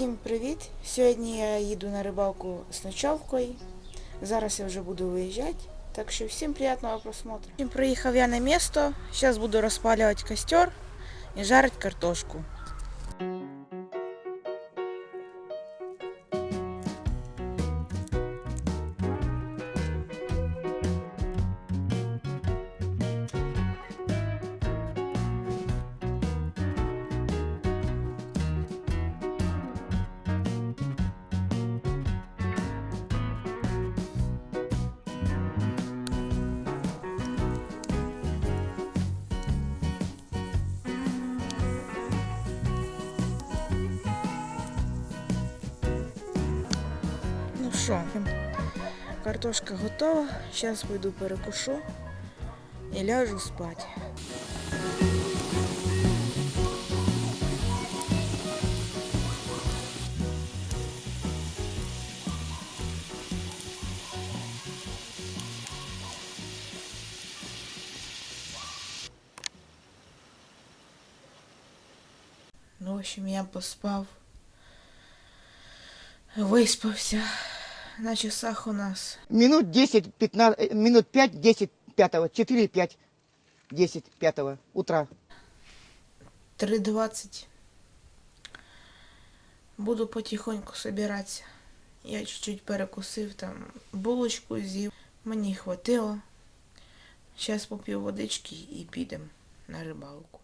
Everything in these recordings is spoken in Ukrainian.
Всім привіт! Сьогодні я їду на рибалку з ночовкою. Зараз я вже буду виїжджати. Так що всім приятного просмотру. Приїхав я на місто. Зараз буду розпалювати костер і жарити картошку. Що, картошка готова. Зараз пойду перекушу і ляжу спати. Ну, в общем, я поспав. Виспався. На часах у нас Минут 10, 15, э, минут 5, 10, 5, 4, 5, 10, 5 утра. 3.20. Буду потихоньку собиратися. Я чуть-чуть перекусив там булочку з'їв. Мені хватило. Зараз поп'ю водички і підемо на рибалку.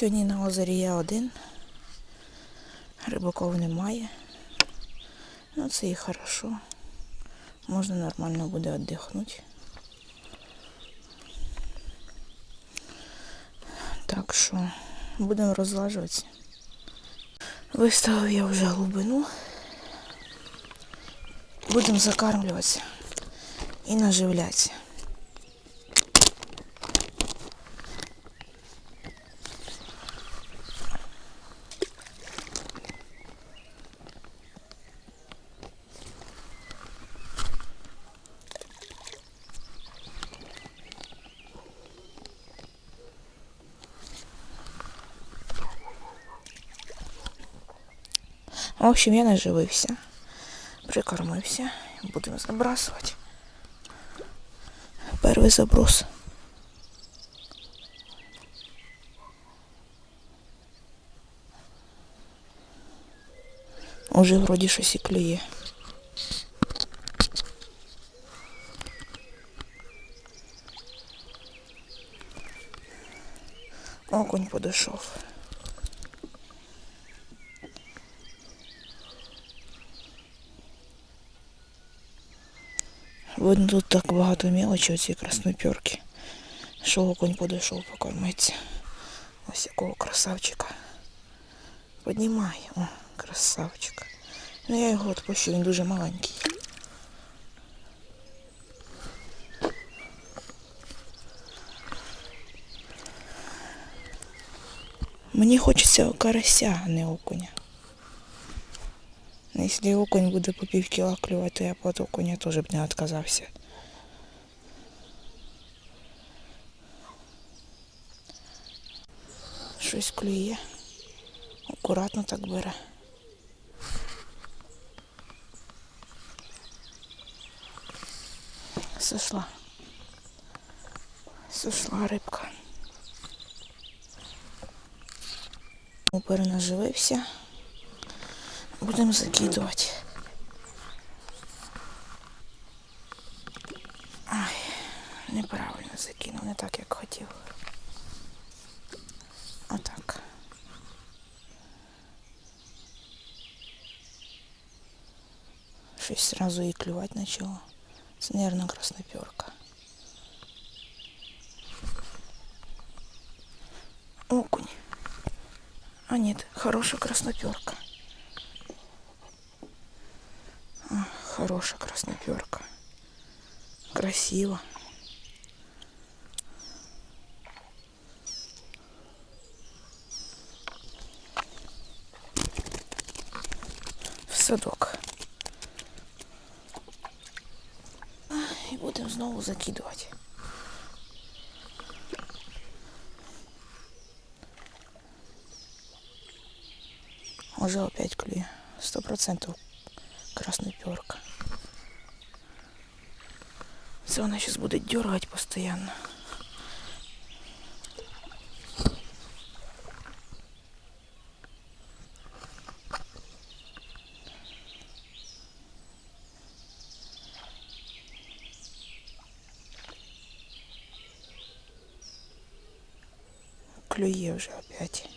Сьогодні на озері я один. Рибаков немає. Ну це і хорошо. Можна нормально буде віддихнути. Так що будемо розлажуватися. Виставив я вже глибину. Будемо закармлюватися і наживлятися. В общем, я наживився, прикормився. Будемо забрасувати. Перший заброс. Уже вроді щось і клює. Окунь подійшов. Видно, тут так багато мелочі, оці красноперки. Що окунь подійшов покормитися. Ось якого красавчика. Піднімай. О, красавчик. Ну я його відпущу, він дуже маленький. Мені хочеться карася, а не окуня. Ну, Если окунь буде по пів кіла клювати, то я від окуня теж б не відказався. Щось клює. Акуратно так бере. Сошла. Сошла рибка. Перенаживився. Будемо закидувати. Ай, неправильно. Закинув не так, як хотів. Отак. Щось сразу і клювати почало. Це, наверное, красноперка. Окунь. А нет, хорошая красноперка. А, хорошая красноперка. Красиво. В садок. А, І будемо знову закидувати. Уже опять клює. Сто процентов красная перка. Це вона сейчас будет дергать постоянно. Клює вже опять.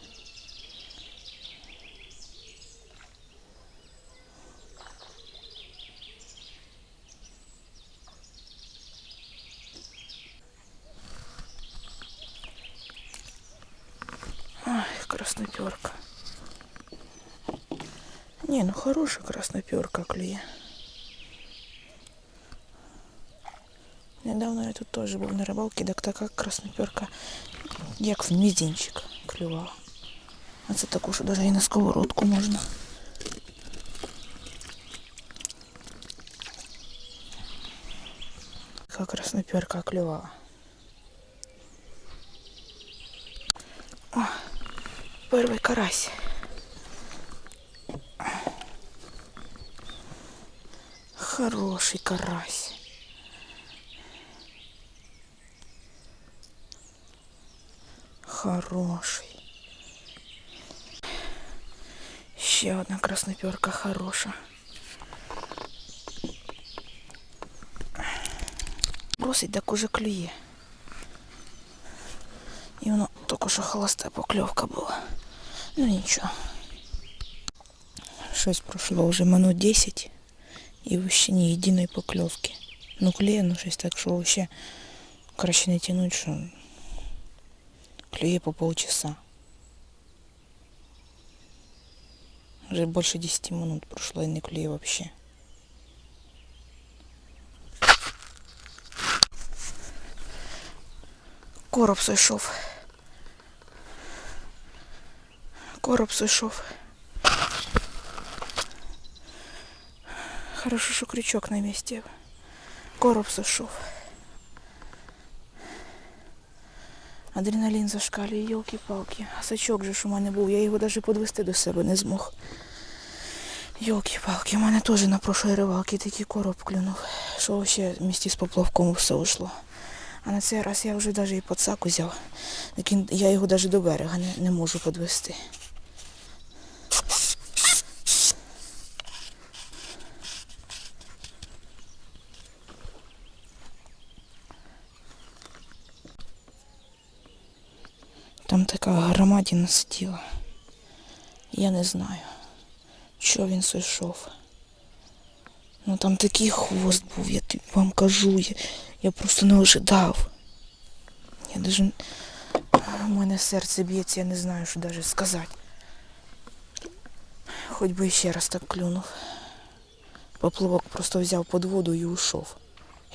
Не, ну хорошая красноперка клює. Недавно я тут теж був на рибалці, так така красноперка, як в мізинчик клювала. А це таку, що навіть і на сковородку можна. Така красноперка клювала. О, перший карась. Хороший карась. Хороший. Ще одна красноперка хороша. Бросить так уже клює. І воно тільки що холоста покльовка була. Ну нічого. Щось пройшло вже минут 10 І ще ні єдиної покльовки. Ну клює, ну щось так, що ще краще не тянуть, що клює по полчаса. Вже більше 10 минут пройшло і не клює взагалі. Короб сойшов. Короб сойшов. Хорошо, що крючок на місці. Короб сойшов. Адреналін зашкалює, йолки-палки. А сачок же ж у мене був, я його навіть підвести до себе не змог. Йолки-палки, у мене теж на прошлій рибалці такий короб клюнув, що ще в місті з поплавком все ушло. А на цей раз я вже навіть і подсак узяв. Я його навіть до берега не, не можу підвести. Там така громадіна сиділа. Я не знаю, що він сойшов. Ну там такий хвост був, я вам кажу, я, я просто не ожидав. Я даже... У мене серце б'ється, я не знаю, що навіть сказати. Хоч би ще раз так клюнув. Поплавок просто взяв під воду і ушов.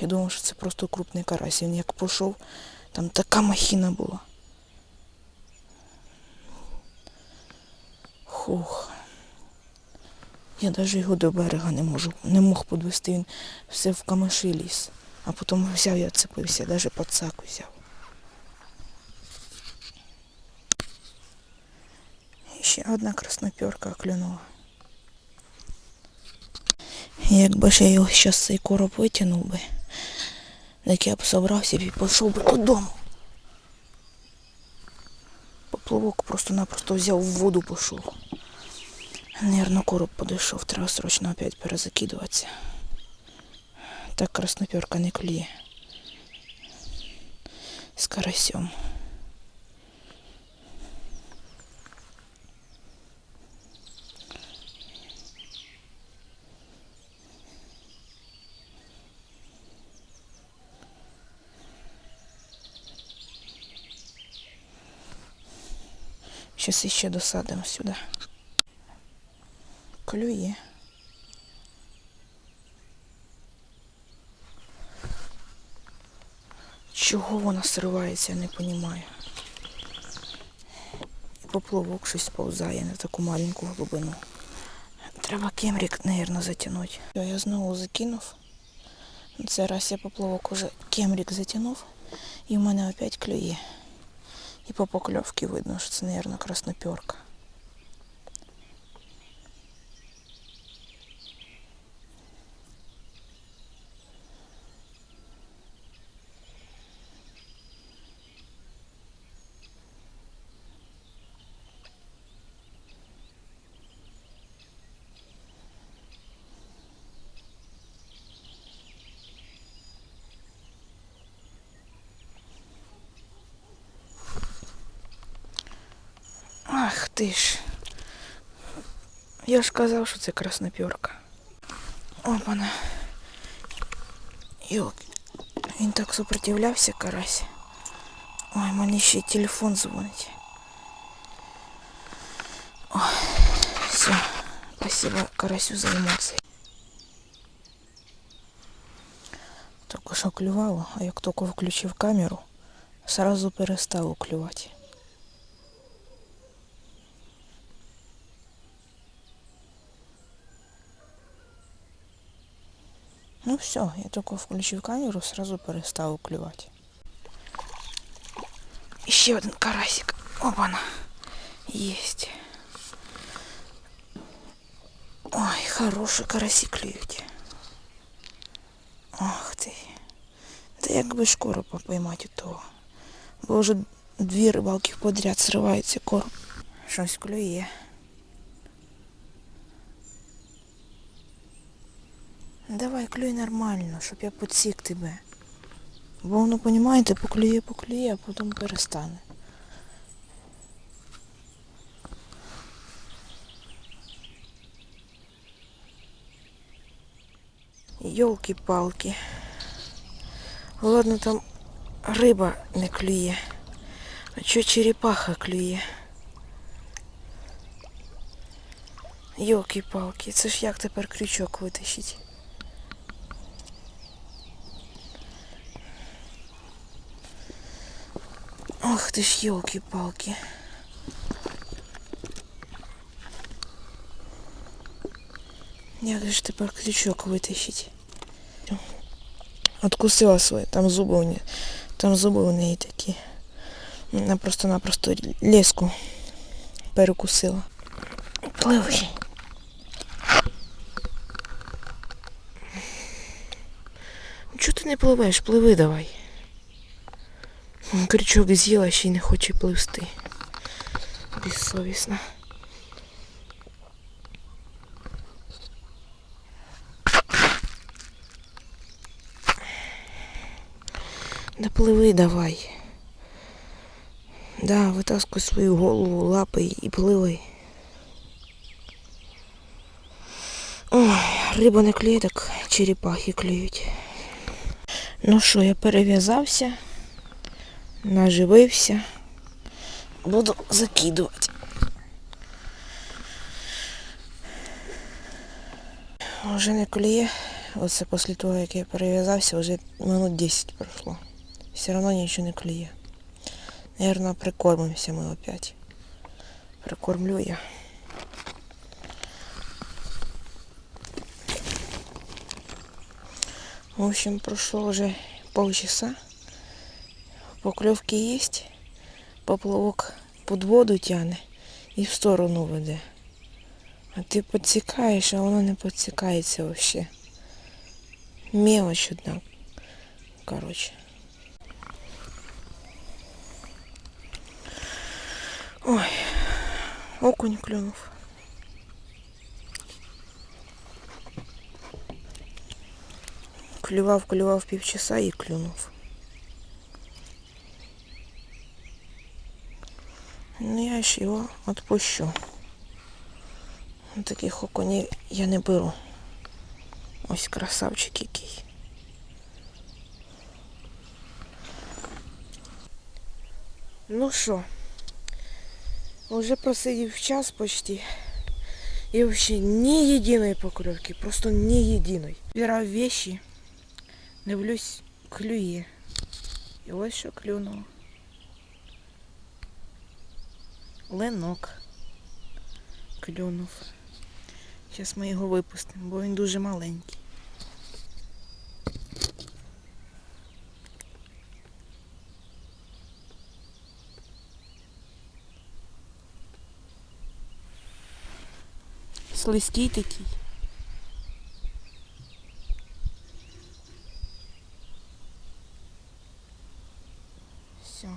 Я думав, що це просто крупний карась. Він як пішов, там така махіна була. Хух. Я навіть його до берега не можу, не мог підвести, він все в камиші ліз. А потім взяв і оцепився, навіть подсак взяв. І ще одна красноперка клюнула. Якби ж я його зараз цей короб витягнув би, так я б собрався і пішов би додому. Поплавок просто-напросто взяв в воду пішов. Наверно, короб подійшов, треба срочно опять перезакидуватися. Так красноперка не клює. карасем. Сейчас еще досадимо сюди. Клює. Чого вона сривається, я не розумію. Поплавок щось повзає на таку маленьку глибину. Треба кемрік, мабуть, затягнути. Я знову закинув. Цей раз я поплавок уже кемрік затягнув. І в мене опять клює. І по поклевке видно, что это, наверное, красноперка. ти ж. Я ж казав, що це красноперка. Опана. Йок. Він так супротивлявся, карась. Ой, мені ще й телефон дзвонить. Ой, все. Спасибо карасю за емоції. Тільки що клювало, а як тільки включив камеру, сразу перестало клювати. Ну все, я только включив камеру, сразу перестав клювати. Ще один карасик. Опана. Есть. Ой, хороший карасі клюють. Ах ти. Та як би ж коропа поймати у того. Бо вже дві рибалки подряд сривається короб. Щось клює. Давай, клюй нормально, щоб я підсік тебе. Бо воно, понімаєте, поклює, поклює, а потім перестане. Йолки-палки. Ладно, там риба не клює. А чо черепаха клює? Йолки-палки, це ж як тепер крючок витащить? Ох ти ж елки-палки. Як же тепер крючок витащить? Откусила свої, там зуби у неї, там зуби у неї такі. Вона просто-напросто леску перекусила. Пливи. Чого ти не пливеш? Пливи давай. Крючок з'їла, ще й не хоче пливсти. Безсовісна. Да пливи давай. Да, витаскуй свою голову, лапи і пливи. Ой, риба не клює, так черепахи клюють. Ну що, я перев'язався наживився. Буду закидувати. Вже не коліє. Оце після того, як я перев'язався, вже минут 10 пройшло. Все одно нічого не клює. Наверно, прикормимося ми опять. Прикормлю я. В общем, прошло уже полчаса. Покльовки є, поплавок під воду тягне і в сторону веде. А ти підсікаєш, а воно не підсікається взагалі. Мелочь одна. Короче. Ой, окунь клюнув. Клював, клював півчаса і клюнув. Ну я ж його відпущу. Таких окунів я не беру. Ось красавчик який. Ну що, вже просидів час почти. І взагалі ні єдиної покльовки, просто ні єдиної. Збирав вещи, дивлюсь, клює. І ось що клюнуло. Ленок клюнув. Зараз ми його випустимо, бо він дуже маленький. Слизький такий. Все.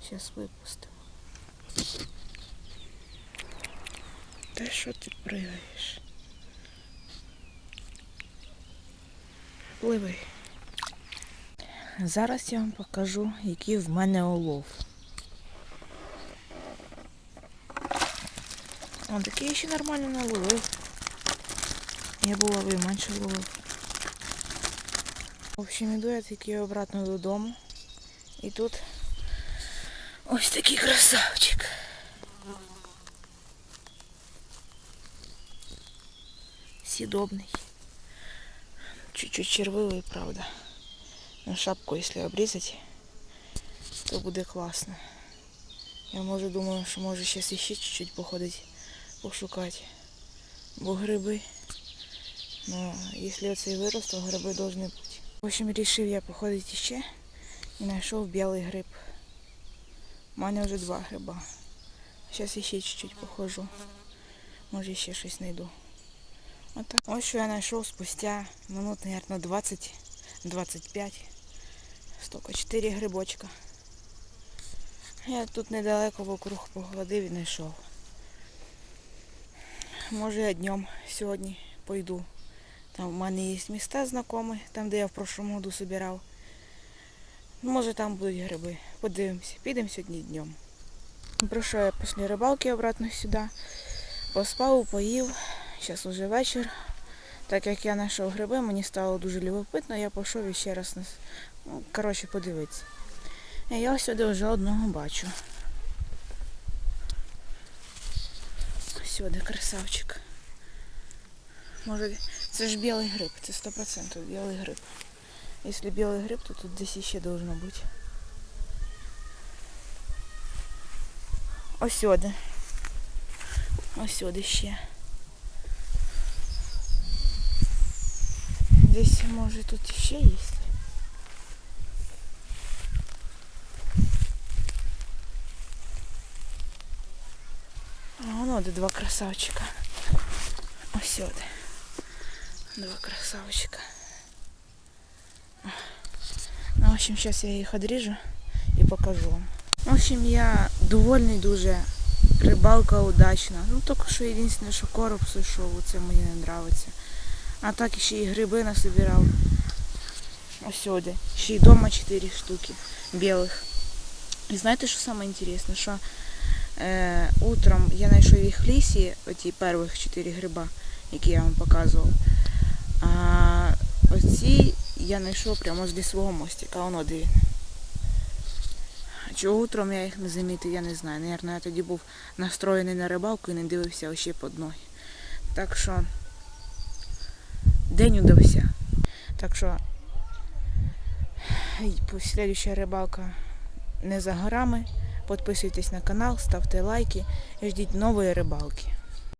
Сейчас випустимо. Та що ти пригаєш? Пливи. Зараз я вам покажу, який в мене улов. Он такий ще нормально наловив. Я була би менше ловив. В общем, іду я таки обратно додому. І тут ось такий красавчик. Съедобный. Чуть-чуть червивый, правда. Но шапку, если обрезать, то буде класно. Я може думаю, що може зараз іще чуть-чуть походити, пошукати. Бо гриби. Ну, якщо оцей вирос, то гриби повинні бути. В общем, вирішив я походити ще і знайшов білий гриб. У мене вже два гриба. Зараз ще чуть-чуть походжу. Може ще щось знайду. Отак. Ось що я знайшов спустя минут, мабуть, 20-25. Столько 4 грибочка. Я тут недалеко вокруг походив і знайшов. Може я днем сьогодні пойду. Там в мене є міста знайомі, там де я в прошлому году збирав. Може там будуть гриби. Подивимося. Підемо сьогодні днем. Прийшов я після рибалки обратно сюди. Поспав, поїв. Зараз уже вечір. Так як я знайшов гриби, мені стало дуже любопитно, я пішов і ще раз ну, коротше, подивитися. Я сюди вже одного бачу. Сюди красавчик. Може, це ж білий гриб, це 100% білий гриб. Якщо білий гриб, то тут десь ще должно бути. Ось сюди. Ось сюди ще. Десь може тут ще є. А воно де два красавчика. Ось сюди. Два красавчика. Ну, в общем, сейчас я їх одріжу і покажу вам. В общем, я довольний дуже. Рибалка удачна. Ну, тільки що єдине, що короб сушов, це мені не подобається. А так ще і гриби насобирав. Ось сюди. Ще й вдома 4 штуки білих. І знаєте, що саме? Що е, утром я знайшов їх в лісі, оті перших 4 гриба, які я вам показував. А оці я знайшов прямо з лісового мостика, воно де він. Чого утром я їх не замітив, я не знаю. Наверно, я тоді був настроєний на рибалку і не дивився ще під ноги. Так що день удався. Так що слідуща рибалка не за горами. Підписуйтесь на канал, ставте лайки і ждіть нової рибалки.